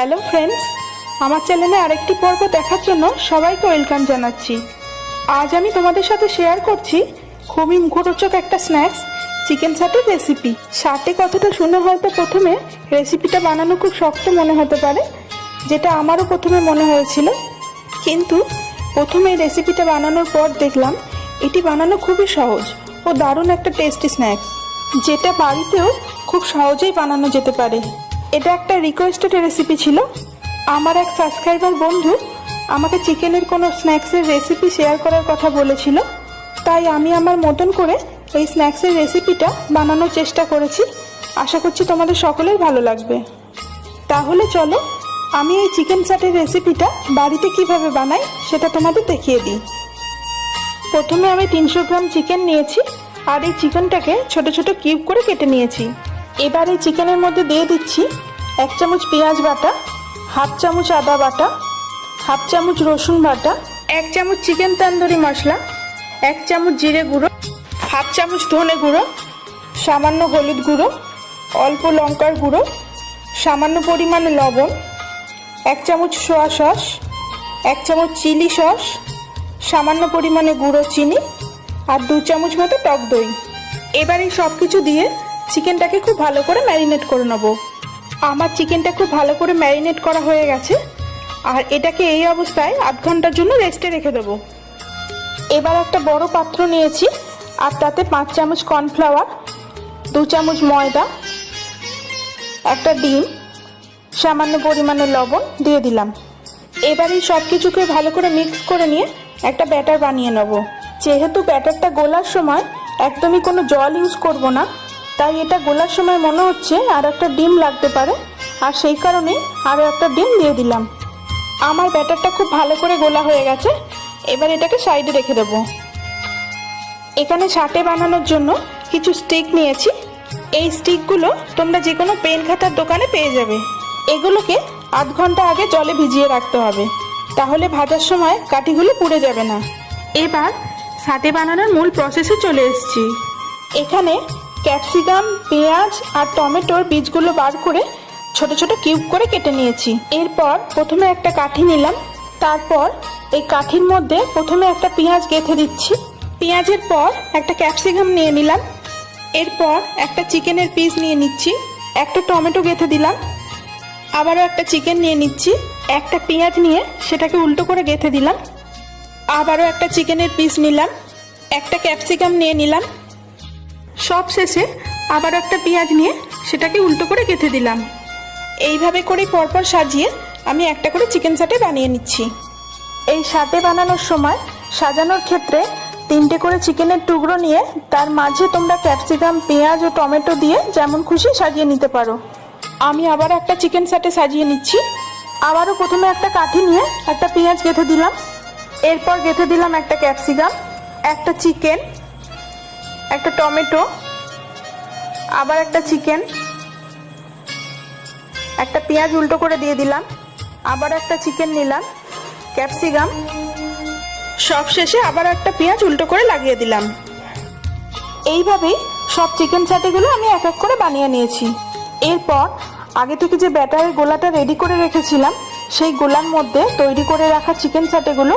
Hello friends, আমার চ্যানেলে আরেকটি পর্ব দেখার জন্য সবাইকে ওয়েলকাম জানাচ্ছি। আজ আমি তোমাদের সাথে শেয়ার করছি খুবই মুখরোচক একটা স্ন্যাক্স, চিকেন সাটের রেসিপি। সাটে কথাটা শুনে হয়তো প্রথমে রেসিপিটা বানানো খুব শক্ত মনে হতে পারে, যেটা আমারও প্রথমে মনে হয়েছিল। কিন্তু প্রথমে রেসিপিটা বানানোর পর দেখলাম এটি বানানো খুবই সহজ ও দারুণ একটা টেস্টি স্ন্যাক্স, যেটা বাড়িতেও খুব সহজেই বানানো যেতে পারে। এটা একটা রিকোয়েস্টেড রেসিপি ছিল। আমার এক সাবস্ক্রাইবার বন্ধু আমাকে চিকেনের কোনো স্ন্যাক্সের রেসিপি শেয়ার করার কথা বলেছিল। তাই আমি আমার মতন করে এই স্ন্যাক্সের রেসিপিটা বানানোর চেষ্টা করেছি। আশা করছি তোমাদের সকলের ভালো লাগবে। তাহলে চলো, আমি এই চিকেন চাটের রেসিপিটা বাড়িতে কীভাবে বানাই সেটা তোমাদের দেখিয়ে দিই। প্রথমে আমি তিনশো গ্রাম চিকেন নিয়েছি আর এই চিকেনটাকে ছোট ছোট কিউব করে কেটে নিয়েছি। এবার এই চিকেনের মধ্যে দিয়ে দিচ্ছি এক চামচ পেঁয়াজ বাটা, হাফ চামচ আদা বাটা, হাফ চামচ রসুন বাটা, এক চামচ চিকেন তান্দুরি মশলা, এক চামচ জিরে গুঁড়ো, হাফ চামচ ধনে গুঁড়ো, সামান্য হলুদ গুঁড়ো, অল্প লঙ্কার গুঁড়ো, সামান্য পরিমাণে লবণ, এক চামচ সোয়া সস, এক চামচ চিলি সস, সামান্য পরিমাণে গুঁড়ো চিনি আর দু চামচ মতো টক দই। এবার সব কিছু দিয়ে চিকেনটাকে খুব ভালো করে ম্যারিনেট করে নেব। আমার চিকেনটা খুব ভালো করে ম্যারিনেট করা হয়ে গেছে। আর এটাকে এই অবস্থায় আধ ঘণ্টার জন্য রেস্টে রেখে দেবো। এবার একটা বড় পাত্র নিয়েছি, আর তাতে পাঁচ চামচ কর্নফ্লাওয়ার, দু চামচ ময়দা, একটা ডিম, সামান্য পরিমাণে লবণ দিয়ে দিলাম। এবার এই সব কিছুকে ভালো করে মিক্স করে নিয়ে একটা ব্যাটার বানিয়ে নেব। যেহেতু ব্যাটারটা গোলার সময় একদমই কোনো জল ইউজ করব না তাই এটা গোলার সময় মনে হচ্ছে আর একটা ডিম লাগতে পারে। আর সেই কারণে আরও একটা ডিম দিয়ে দিলাম। আমার ব্যাটারটা খুব ভালো করে গোলা হয়ে গেছে। এবার এটাকে সাইডে রেখে দেবো। এখানে সাটে বানানোর জন্য কিছু স্টিক নিয়েছি। এই স্টিকগুলো তোমরা যে কোনো পেন খাতার দোকানে পেয়ে যাবে। এগুলোকে আধ ঘণ্টা আগে জলে ভিজিয়ে রাখতে হবে। তাহলে ভাজার সময় কাঠিগুলো পুড়ে যাবে না। এবার সাটে বানানোর মূল প্রসেসে চলে এসেছি। এখানে ক্যাপসিকাম, পেঁয়াজ আর টমেটোর বীজগুলো বার করে ছোট ছোট কিউব করে কেটে নিয়েছি। এরপর প্রথমে একটা কাঠি নিলাম। তারপর এই কাঠির মধ্যে প্রথমে একটা পেঁয়াজ গেঁথে দিচ্ছি। পেঁয়াজের পর একটা ক্যাপসিকাম নিয়ে নিলাম। এরপর একটা চিকেনের পিস নিয়ে নিচ্ছি। একটা টমেটো গেঁথে দিলাম। আবারও একটা চিকেন নিয়ে নিচ্ছি। একটা পেঁয়াজ নিয়ে সেটাকে উল্টো করে গেঁথে দিলাম। আবারও একটা চিকেনের পিস নিলাম। একটা ক্যাপসিকাম নিয়ে নিলাম। সব শেষে আবার একটা পেঁয়াজ নিয়ে সেটাকে উল্টো করে গেঁথে দিলাম। এইভাবে করে পরপর সাজিয়ে আমি একটা করে চিকেন সাটে বানিয়ে নিচ্ছি। এই সাটে বানানোর সময় সাজানোর ক্ষেত্রে তিনটে করে চিকেনের টুকরো নিয়ে তার মাঝে তোমরা ক্যাপসিকাম, পেঁয়াজ ও টমেটো দিয়ে যেমন খুশি সাজিয়ে নিতে পারো। আমি আবার একটা চিকেন সাটে সাজিয়ে নিচ্ছি। আবারও প্রথমে একটা কাঠি নিয়ে একটা পেঁয়াজ গেঁথে দিলাম। এরপর গেঁথে দিলাম একটা ক্যাপসিকাম, একটা চিকেন একটা টমেটো, আবার একটা চিকেন, একটা পেঁয়াজ উল্টো করে দিয়ে দিলাম, আবার একটা চিকেন নিলাম, ক্যাপসিকাম, সব শেষে আবার একটা পেঁয়াজ উল্টো করে লাগিয়ে দিলাম। এইভাবেই সব চিকেন চাটিগুলো আমি এক এক করে বানিয়ে নিয়েছি। এরপর আগে থেকে যে ব্যাটারের গোলাটা রেডি করে রেখেছিলাম, সেই গোলার মধ্যে তৈরি করে রাখা চিকেন চাটেগুলো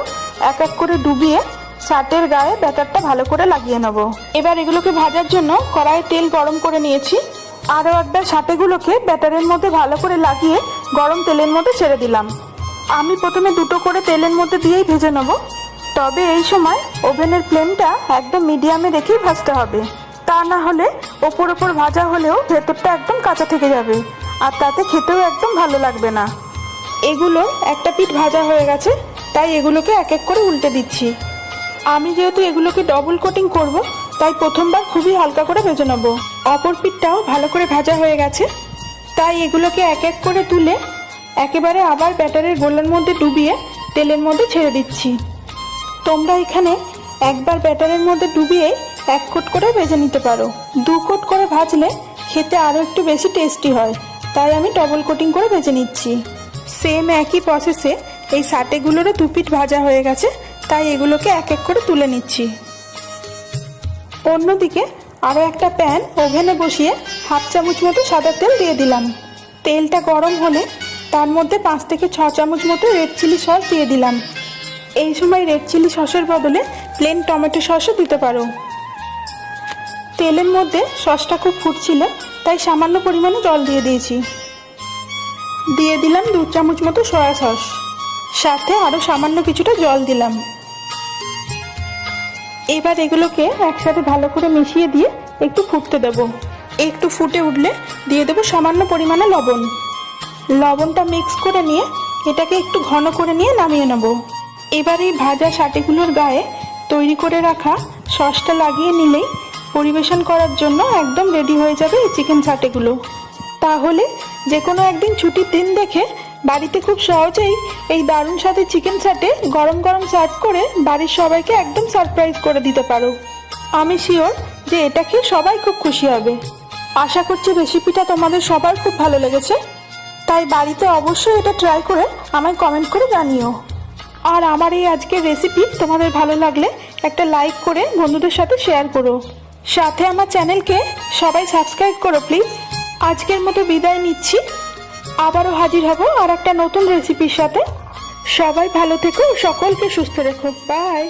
এক এক করে ডুবিয়ে সাটের গায়ে ব্যাটারটা ভালো করে লাগিয়ে নেব। এবার এগুলোকে ভাজার জন্য কড়াইয়ে তেল গরম করে নিয়েছি। আরও একবার সাটেগুলোকে ব্যাটারের মধ্যে ভালো করে লাগিয়ে গরম তেলের মধ্যে ছেড়ে দিলাম। আমি প্রথমে দুটো করে তেলের মধ্যে দিয়েই ভেজে নেব। তবে এই সময় ওভেনের ফ্লেমটা একদম মিডিয়ামে রেখেই ভাজতে হবে। তা না হলে ওপর ওপর ভাজা হলেও ভেতরটা একদম কাঁচা থেকে যাবে। আর তাতে খেতেও একদম ভালো লাগবে না। এগুলো একটা পিঠ ভাজা হয়ে গেছে, তাই এগুলোকে এক এক করে উল্টে দিচ্ছি। আমি যেহেতু এগুলোকে ডবল কোটিং করব, তাই প্রথমবার খুবই হালকা করে ভেজে নেব। অপর পিঠটাও ভালো করে ভাজা হয়ে গেছে। তাই এগুলোকে এক এক করে তুলে একেবারে আবার ব্যাটারের গোলার মধ্যে ডুবিয়ে তেলের মধ্যে ছেড়ে দিচ্ছি। তোমরা এখানে একবার ব্যাটারের মধ্যে ডুবিয়ে এক কোট করে ভেজে নিতে পারো। দু কোট করে ভাজলে খেতে আরও একটু বেশি টেস্টি হয়। তাই আমি ডবল কোটিং করে ভেজে নিচ্ছি। সেম একই প্রসেসে এই সাটেগুলোরও দু পিঠ ভাজা হয়ে গেছে। তাই এগুলোকে এক এক করে তুলে নিচ্ছি। অন্যদিকে আরও একটা প্যান ওভেনে বসিয়ে হাফ চামচ মতো সাদা তেল দিয়ে দিলাম। তেলটা গরম হলে তার মধ্যে পাঁচ থেকে ছ চামচ মতো রেড চিলি সস দিয়ে দিলাম। এই সময় রেড চিলি সসের বদলে প্লেন টমেটো সসও দিতে পারো। তেলের মধ্যে সসটা খুব ফুটছিল, তাই সামান্য পরিমাণে জল দিয়ে দিয়েছি। দিয়ে দিলাম দু চামচ মতো সয়া সস। সাথে আরও সামান্য কিছুটা জল দিলাম। এবার এগুলোকে একসাথে ভালো করে মিশিয়ে দিয়ে একটু ফুটতে দেব। একটু ফুটে উঠলে দিয়ে দেবো সামান্য পরিমাণে লবণ। লবণটা মিক্স করে নিয়ে এটাকে একটু ঘন করে নিয়ে নামিয়ে নেব। এবার এই ভাজা সাটিগুলোর গায়ে তৈরি করে রাখা সসটা লাগিয়ে নিলেই পরিবেশন করার জন্য একদম রেডি হয়ে যাবে এই চিকেন সাটেগুলো। তাহলে যে কোনো একদিন ছুটির দিন দেখে বাড়িতে খুব সহজেই এই দারুণ সাথে চিকেন সাটে গরম গরম সার্ভ করে বাড়ির সবাইকে একদম সারপ্রাইজ করে দিতে পারো। আমি শিওর যে এটা খেয়ে সবাই খুব খুশি হবে। আশা করছি রেসিপিটা তোমাদের সবার খুব ভালো লেগেছে। তাই বাড়িতে অবশ্যই এটা ট্রাই করে আমায় কমেন্ট করে জানিও। আর আমার এই আজকের রেসিপি তোমাদের ভালো লাগলে একটা লাইক করে বন্ধুদের সাথে শেয়ার করো। সাথে আমার চ্যানেলকে সবাই সাবস্ক্রাইব করো প্লিজ আজকের মতো বিদায় নিচ্ছি। আবারও হাজির হব আর একটা নতুন রেসিপির সাথে। সবাই ভালো থেকো, সকলকে সুস্থ রেখো। বাই